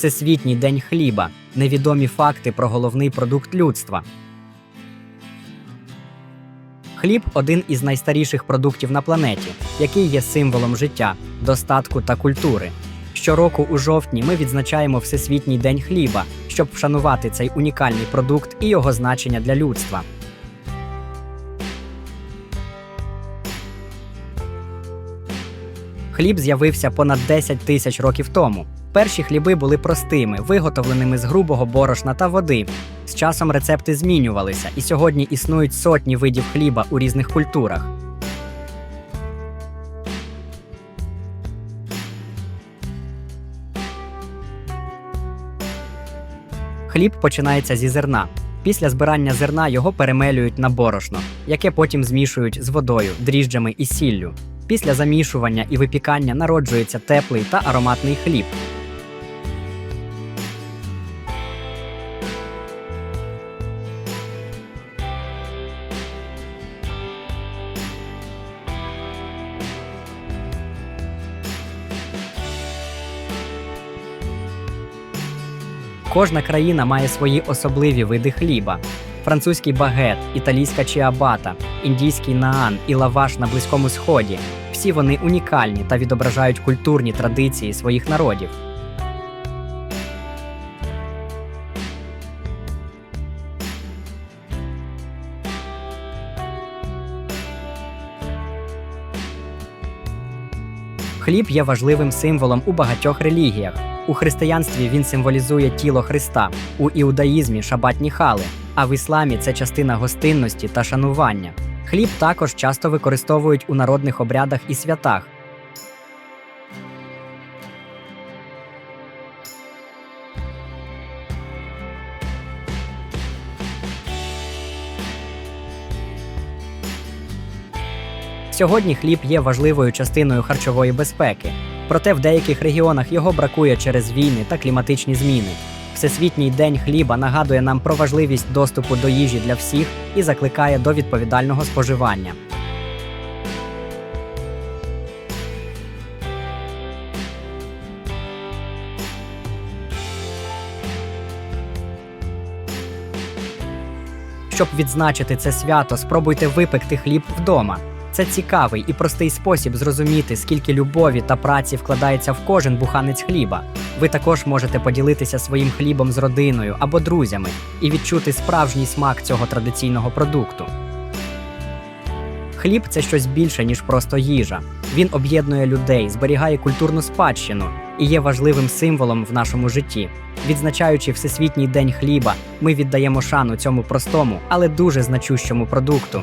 Всесвітній день хліба. Невідомі факти про головний продукт людства. Хліб один із найстаріших продуктів на планеті, який є символом життя, достатку та культури. Щороку у жовтні ми відзначаємо Всесвітній день хліба, щоб вшанувати цей унікальний продукт і його значення для людства. Хліб з'явився понад 10 тисяч років тому. Перші хліби були простими, виготовленими з грубого борошна та води. З часом рецепти змінювалися, і сьогодні існують сотні видів хліба у різних культурах. Хліб починається зі зерна. Після збирання зерна його перемелюють на борошно, яке потім змішують з водою, дріжджами і сіллю. Після замішування і випікання народжується теплий та ароматний хліб. Кожна країна має свої особливі види хліба: французький багет, італійська чіабата, індійський наан і лаваш на Близькому Сході. Всі вони унікальні та відображають культурні традиції своїх народів. Хліб є важливим символом у багатьох релігіях. У християнстві він символізує тіло Христа, у іудаїзмі шабатні хали, а в ісламі це частина гостинності та шанування. Хліб також часто використовують у народних обрядах і святах. Сьогодні хліб є важливою частиною харчової безпеки. Проте в деяких регіонах його бракує через війни та кліматичні зміни. Всесвітній день хліба нагадує нам про важливість доступу до їжі для всіх і закликає до відповідального споживання. Щоб відзначити це свято, спробуйте випекти хліб вдома. Це цікавий і простий спосіб зрозуміти, скільки любові та праці вкладається в кожен буханець хліба. Ви також можете поділитися своїм хлібом з родиною або друзями і відчути справжній смак цього традиційного продукту. Хліб це щось більше, ніж просто їжа. Він об'єднує людей, зберігає культурну спадщину і є важливим символом в нашому житті. Відзначаючи Всесвітній день хліба, ми віддаємо шану цьому простому, але дуже значущому продукту.